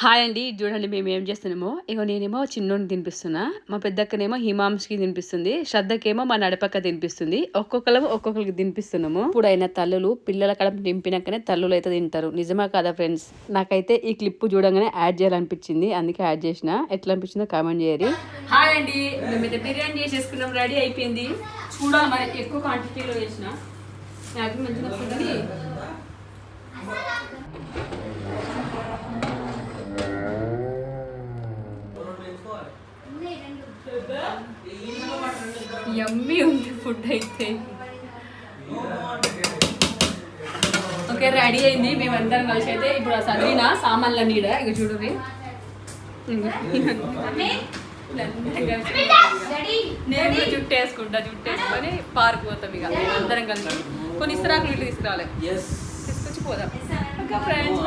Hi అండి. చూడండి మేము ఏం చేస్తున్నామో? ఇగో నేనేమో చిన్నోని తినిపిస్తున్నా. మా పెద్దక్కనేమో హిమాంస్కి తినిపిస్తుంది. శ్రద్ధకేమో మా నడపక్క తినిపిస్తుంది. ఒక్కొక్కరు ఒక్కొక్కరికి తినిపిస్తున్నాము. ఇప్పుడు అయిన తల్లులు పిల్లల కడప నింపినాకనే తల్లులు అయితే తింటారు. నిజమా కదా ఫ్రెండ్స్? నాకైతే ఈ క్లిప్ చూడంగానే యాడ్ చేయాలనిపించింది. అందుకే యాడ్ చేసిన. ఎట్లా అనిపించిందో కామెంట్ చేయాలి హాయ్ అండి. మేమైతే బిర్యానీ చేసేసుకున్నాం. రెడీ అయిపోయింది. చూడాలి మరి ఎక్కువ క్వాంటిటీలో చేసిన. నాకు మంచిగా యమ్మీ ఉంది ఫుడ్ అయితే. ఓకే రెడీ అయింది. మేమందరం కలిసి అయితే ఇప్పుడు చదివిన సామాన్ల నీడ. ఇక ఇగో. నేను జుట్టు వేసుకుంటా జుట్టు వేసుకొని పార్క్ పోతాం ఇక అందరం కలిసి. కొన్ని ఇస్తరాకులు ఇల్లు తీసుకురావాలి తీసుకొచ్చి పోదాం. ఫ్రెండ్స్